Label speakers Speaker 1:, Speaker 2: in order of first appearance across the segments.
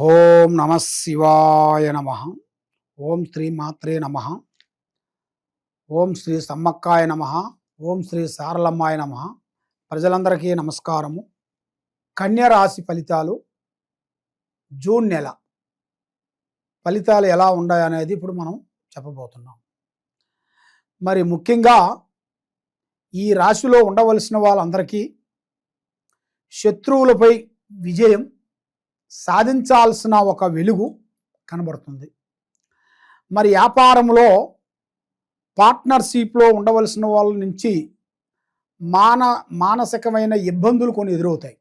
Speaker 1: ఓం నమ శివాయ నమ. ఓం శ్రీ మాత్రే నమ. ఓం శ్రీ సమ్మక్కాయ నమ. ఓం శ్రీ సారలమ్మాయ నమ. ప్రజలందరికీ నమస్కారము. కన్య రాశి ఫలితాలు జూన్ నెల. ఫలితాలు ఎలా ఉన్నాయనేది ఇప్పుడు మనం చెప్పబోతున్నాం. మరి ముఖ్యంగా ఈ రాశిలో ఉండవలసిన వాళ్ళందరికీ శత్రువులపై విజయం సాధించాల్సిన ఒక వెలుగు కనబడుతుంది. మరి వ్యాపారంలో పార్ట్నర్షిప్లో ఉండవలసిన వాళ్ళ నుంచి మాన మానసికమైన ఇబ్బందులు కొన్ని ఎదురవుతాయి.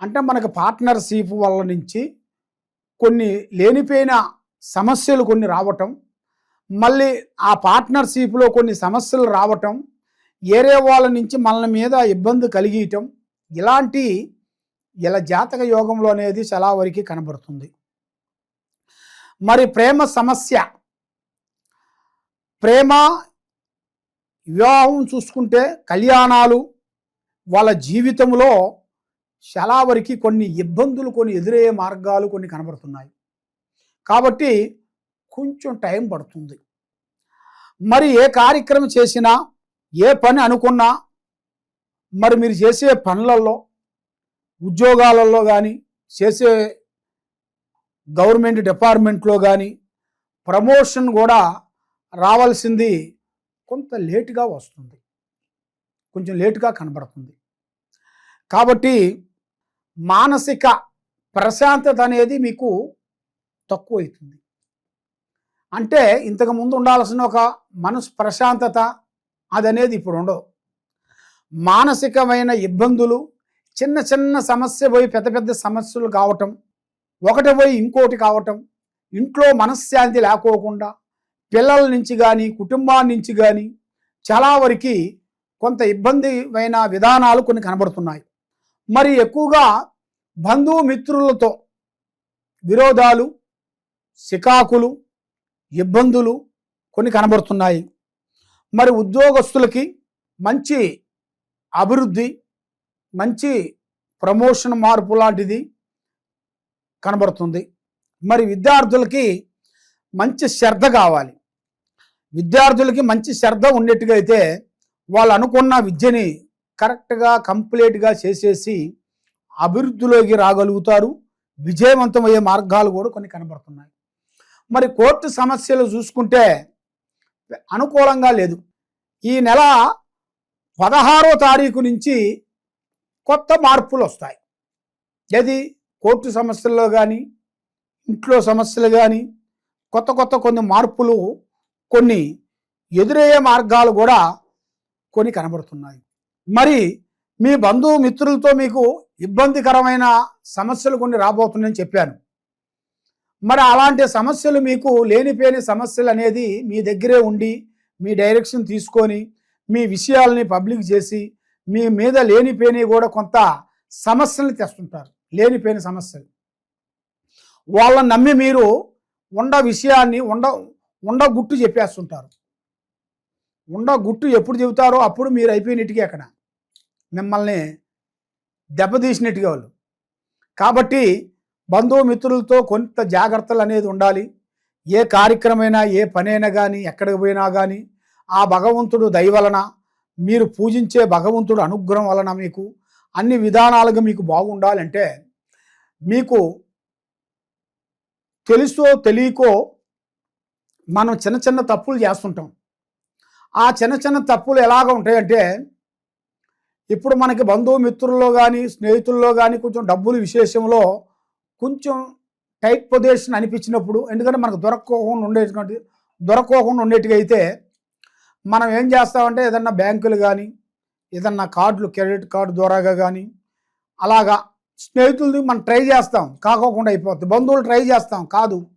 Speaker 1: అంటే మనకు పార్ట్నర్షిప్ వల్ల నుంచి కొన్ని లేనిపోయిన సమస్యలు కొన్ని రావటం మళ్ళీ ఆ పార్ట్నర్షిప్లో కొన్ని సమస్యలు రావటం ఏరే వాళ్ళ నుంచి మన మీద ఇబ్బంది కలిగియటం ఇలాంటి ఇలా జాతక యోగంలో అనేది చాలా వరకు కనబడుతుంది. మరి ప్రేమ సమస్య. ప్రేమ వివాహం చూసుకుంటే కళ్యాణాలు వాళ్ళ జీవితంలో చాలా వరకు కొన్ని ఇబ్బందులు కొన్ని ఎదురయ్యే మార్గాలు కొన్ని కనబడుతున్నాయి. కాబట్టి కొంచెం టైం పడుతుంది. మరి ఏ కార్యక్రమం చేసినా ఏ పని అనుకున్నా మరి మీరు చేసే పనులలో ఉద్యోగాలలో కానీ చేసే గవర్నమెంట్ డిపార్ట్మెంట్లో కానీ ప్రమోషన్ కూడా రావాల్సింది కొంత లేటుగా వస్తుంది. కొంచెం లేటుగా కనబడుతుంది. కాబట్టి మానసిక ప్రశాంతత అనేది మీకు తక్కువ అవుతుంది అంటే ఇంతకు ముందు ఉండాల్సిన ఒక మనసు ప్రశాంతత అదనేది ఇప్పుడు ఉండవు. మానసికమైన ఇబ్బందులు చిన్న చిన్న సమస్య పోయి పెద్ద పెద్ద సమస్యలు కావటం ఒకటి పోయి ఇంకోటి కావటం ఇంట్లో మనశ్శాంతి లేకోకుండా పిల్లల నుంచి కానీ కుటుంబాల నుంచి కానీ చాలా వరకు కొంత ఇబ్బందిమైన విధానాలు కొన్ని కనబడుతున్నాయి. మరి ఎక్కువగా బంధుమిత్రులతో విరోధాలు సికాకులు ఇబ్బందులు కొన్ని కనబడుతున్నాయి. మరి ఉద్యోగస్తులకి మంచి అభివృద్ధి మంచి ప్రమోషన్ మార్పు లాంటిది కనబడుతుంది. మరి విద్యార్థులకి మంచి శ్రద్ధ కావాలి. విద్యార్థులకి మంచి శ్రద్ధ ఉండేట్టుగా అయితే వాళ్ళు అనుకున్న విద్యని కరెక్ట్గా కంప్లీట్గా చేసేసి అభివృద్ధిలోకి రాగలుగుతారు. విజయవంతమయ్యే మార్గాలు కూడా కొన్ని కనబడుతున్నాయి. మరి కోర్టు సమస్యలు చూసుకుంటే అనుకూలంగా లేదు. ఈ నెల పదహారో తారీఖు నుంచి కొత్త మార్పులు వస్తాయి ఏది? కోర్టు సమస్యల్లో కానీ ఇంట్లో సమస్యలు కానీ కొత్త కొత్త కొన్ని మార్పులు కొన్ని ఎదురయ్యే మార్గాలు కూడా కొన్ని కనబడుతున్నాయి. మరి మీ బంధువు మిత్రులతో మీకు ఇబ్బందికరమైన సమస్యలు కొన్ని రాబోతున్నాయని చెప్పాను. మరి అలాంటి సమస్యలు మీకు లేనిపోయిన సమస్యలు అనేది మీ దగ్గరే ఉండి మీ డైరెక్షన్ తీసుకొని మీ విషయాల్ని పబ్లిక్ చేసి మీ మీద లేనిపోయినవి కూడా కొంత సమస్యలు తెస్తుంటారు. లేనిపోయిన సమస్యలు. వాళ్ళని నమ్మి మీరు ఉండ విషయాన్ని ఉండ ఉండ గుట్టు చెప్పేస్తుంటారు. ఉండ గుట్టు ఎప్పుడు చెబుతారో అప్పుడు మీరు అయిపోయినట్టుగా అక్కడ. మిమ్మల్ని దెబ్బతీసినట్టుగా వాళ్ళు. కాబట్టి బంధుమిత్రులతో కొంత జాగ్రత్తలు అనేది ఉండాలి. ఏ కార్యక్రమైనా ఏ పనైనా కానీ ఎక్కడికి పోయినా కానీ ఆ భగవంతుడు దయవలన మీరు పూజించే భగవంతుడు అనుగ్రహం వలన మీకు అన్ని విధానాలుగా మీకు బాగుండాలంటే మీకు తెలుసో తెలియకో మనం చిన్న చిన్న తప్పులు చేస్తుంటాం. ఆ చిన్న చిన్న తప్పులు ఎలాగ ఉంటాయంటే ఇప్పుడు మనకి బంధుమిత్రుల్లో కానీ స్నేహితుల్లో కానీ కొంచెం డబ్బులు విశేషంలో కొంచెం టైట్ పొజిషన్ అనిపించినప్పుడు ఎందుకంటే మనకు దొరక్కోకుండా ఉండేటువంటి దొరక్కోకుండా ఉండేట్టుగా అయితే మనం ఏం చేస్తామంటే ఏదన్నా బ్యాంకులు కానీ ఏదన్నా కార్డులు క్రెడిట్ కార్డు ద్వారాగా కానీ అలాగా స్నేహితులది మనం ట్రై చేస్తాం. కాకోకుండా అయిపోతుంది బంధువులు ట్రై చేస్తాం. కాదు.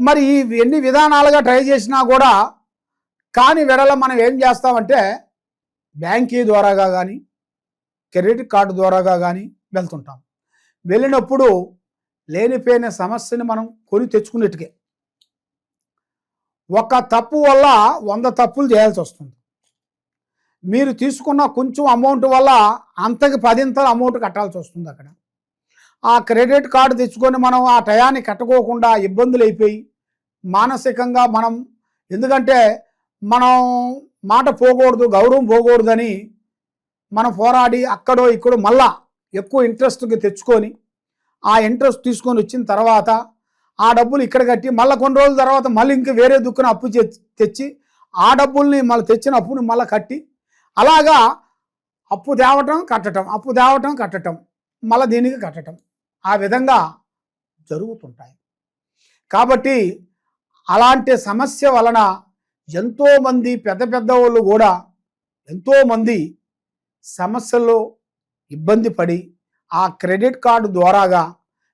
Speaker 1: మరి ఎన్ని విధానాలుగా ట్రై చేసినా కూడా కాని వెడల మనం ఏం చేస్తామంటే బ్యాంకీ ద్వారాగా కానీ క్రెడిట్ కార్డు ద్వారాగా కానీ వెళ్తుంటాం. వెళ్ళినప్పుడు లేనిపోయిన సమస్యని మనం కొని తెచ్చుకునేట్టుకే. ఒక తప్పు వల్ల వంద తప్పులు చేయాల్సి వస్తుంది. మీరు తీసుకున్న కొంచెం అమౌంట్ వల్ల అంతకి పదింతల అమౌంట్ కట్టాల్సి వస్తుంది అక్కడ. ఆ క్రెడిట్ కార్డు తెచ్చుకొని మనం ఆ టయాన్ని కట్టుకోకుండా ఇబ్బందులు అయిపోయి మానసికంగా మనం ఎందుకంటే మనం మాట పోకూడదు గౌరవం పోకూడదని మనం పోరాడి అక్కడో ఇక్కడో మళ్ళా ఎక్కువ ఇంట్రెస్ట్కి తెచ్చుకొని ఆ ఇంట్రెస్ట్ తీసుకొని వచ్చిన తర్వాత ఆ డబ్బులు ఇక్కడ కట్టి మళ్ళీ కొన్ని రోజుల తర్వాత మళ్ళీ ఇంకా వేరే దుక్కున అప్పు తెచ్చి ఆ డబ్బుల్ని మళ్ళీ తెచ్చిన అప్పుని మళ్ళీ కట్టి అలాగా అప్పు తేవటం కట్టటం అప్పు తేవటం కట్టటం మళ్ళీ దీనికి కట్టటం ఆ విధంగా జరుగుతుంటాయి. కాబట్టి అలాంటి సమస్య వలన ఎంతోమంది పెద్ద పెద్ద వాళ్ళు కూడా ఎంతోమంది సమస్యల్లో ఇబ్బంది పడి ఆ క్రెడిట్ కార్డు ద్వారాగా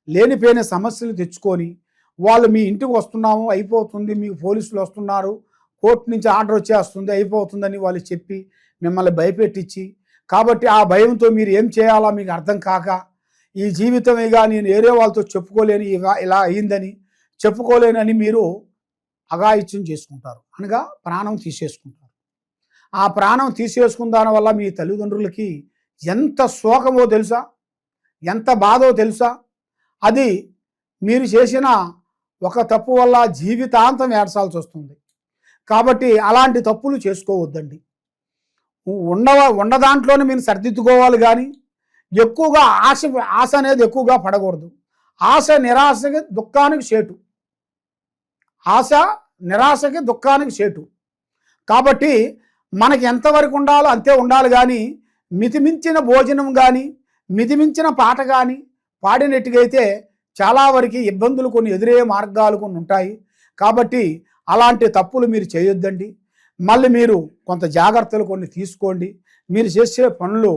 Speaker 1: లేనిపోయిన సమస్యలు తెచ్చుకొని వాళ్ళు మీ ఇంటికి వస్తున్నాము అయిపోతుంది మీకు పోలీసులు వస్తున్నారు కోర్టు నుంచి ఆర్డర్ వచ్చేస్తుంది అయిపోతుందని వాళ్ళు చెప్పి మిమ్మల్ని భయపెట్టించి కాబట్టి ఆ భయంతో మీరు ఏం చేయాలో మీకు అర్థం కాక ఈ జీవితమేగా నేను వేరే వాళ్ళతో చెప్పుకోలేని ఇలా ఇలా అయిందని చెప్పుకోలేనని మీరు అఘాయిత్యం చేసుకుంటారు. అనగా ప్రాణం తీసేసుకుంటారు. ఆ ప్రాణం తీసేసుకున్న దాని వల్ల మీ తల్లిదండ్రులకి ఎంత శోకమో తెలుసా? ఎంత బాధో తెలుసా? అది మీరు చేసిన ఒక తప్పు వల్ల జీవితాంతం ఏడ్చాల్సి వస్తుంది. కాబట్టి అలాంటి తప్పులు చేసుకోవద్దండి. ఉండవ ఉన్న దాంట్లోనే మీరు సర్దిద్దుకోవాలి కానీ ఎక్కువగా ఆశ ఆశ అనేది ఎక్కువగా పడకూడదు. ఆశ నిరాశకి దుఃఖానికి చేటు. ఆశ నిరాశకి దుఃఖానికి చేటు. కాబట్టి మనకి ఎంతవరకు ఉండాలో అంతే ఉండాలి కానీ మితిమించిన భోజనం కానీ మితిమించిన పాట కానీ పాడినట్టుగైతే చాలా వరకు ఇబ్బందులు కొన్ని ఎదురయ్యే మార్గాలు కొన్ని ఉంటాయి. కాబట్టి అలాంటి తప్పులు మీరు చేయొద్దండి. మళ్ళీ మీరు కొంత జాగ్రత్తలు కొన్ని తీసుకోండి. మీరు చేసే పనులు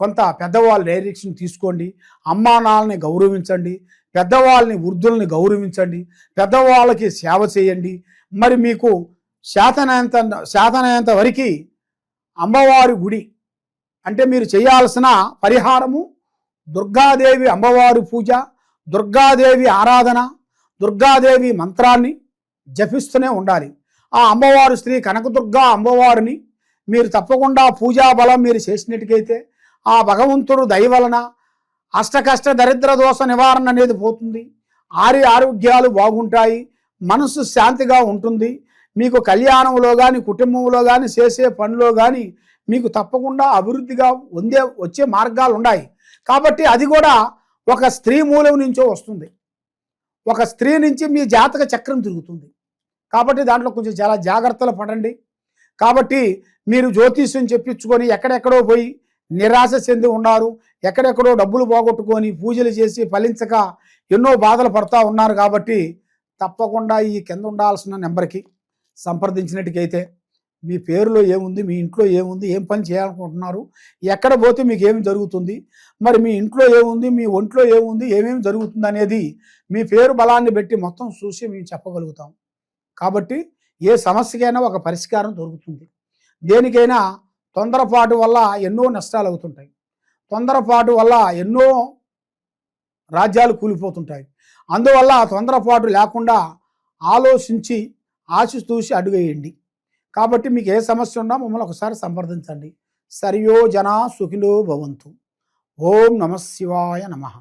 Speaker 1: కొంత పెద్దవాళ్ళ డైరెక్షన్ తీసుకోండి. అమ్మా నాన్నని గౌరవించండి. పెద్దవాళ్ళని వృద్ధుల్ని గౌరవించండి. పెద్దవాళ్ళకి సేవ చేయండి. మరి మీకు శాతనయంత శాతనయంత వరకు అమ్మవారి గుడి అంటే మీరు చేయాల్సిన పరిహారము దుర్గాదేవి అమ్మవారి పూజ దుర్గాదేవి ఆరాధన దుర్గాదేవి మంత్రాన్ని జపిస్తూనే ఉండాలి. ఆ అమ్మవారు శ్రీ కనకదుర్గా అమ్మవారిని మీరు తప్పకుండా పూజా బలం మీరు చేసినట్టుకైతే ఆ భగవంతుడు దయ వలన అష్టకష్ట దరిద్ర దోష నివారణ అనేది పోతుంది. ఆరి ఆరోగ్యాలు బాగుంటాయి. మనసు శాంతిగా ఉంటుంది. మీకు కళ్యాణంలో కానీ కుటుంబంలో కానీ చేసే పనిలో కానీ మీకు తప్పకుండా అభివృద్ధిగా ఉందే వచ్చే మార్గాలు ఉన్నాయి కాబట్టి అది కూడా ఒక స్త్రీ మూలం నుంచో వస్తుంది. ఒక స్త్రీ నుంచి మీ జాతక చక్రం తిరుగుతుంది. కాబట్టి దాంట్లో కొంచెం చాలా జాగ్రత్తలు పడండి. కాబట్టి మీరు జ్యోతిష్యం చెప్పించుకొని ఎక్కడెక్కడో పోయి నిరాశ చెంది ఉన్నారు. ఎక్కడెక్కడో డబ్బులు పోగొట్టుకొని పూజలు చేసి ఫలించక ఎన్నో బాధలు పడుతూ ఉన్నారు కాబట్టి తప్పకుండా ఈ కింద ఉండాల్సిన నెంబర్కి సంప్రదించినట్టుకైతే మీ పేరులో ఏముంది మీ ఇంట్లో ఏముంది ఏం పని చేయాలనుకుంటున్నారు ఎక్కడ పోతే మీకు ఏమి జరుగుతుంది మరి మీ ఇంట్లో ఏముంది మీ ఒంట్లో ఏముంది ఏమేమి జరుగుతుంది అనేది మీ పేరు బలాన్ని బట్టి మొత్తం చూసి మేము చెప్పగలుగుతాం. కాబట్టి ఏ సమస్యకైనా ఒక పరిష్కారం దొరుకుతుంది. దేనికైనా తొందరపాటు వల్ల ఎన్నో నష్టాలు అవుతుంటాయి. తొందరపాటు వల్ల ఎన్నో రాజ్యాలు కూలిపోతుంటాయి. అందువల్ల తొందరపాటు లేకుండా ఆలోచించి ఆచితూసి అడుగేయండి. కాబట్టి మీకు ఏ సమస్య ఉన్నా మమ్మల్ని ఒకసారి సంప్రదించండి. సరియో జనా సుఖిలో భవంతు. ఓం నమ శివాయ నమః.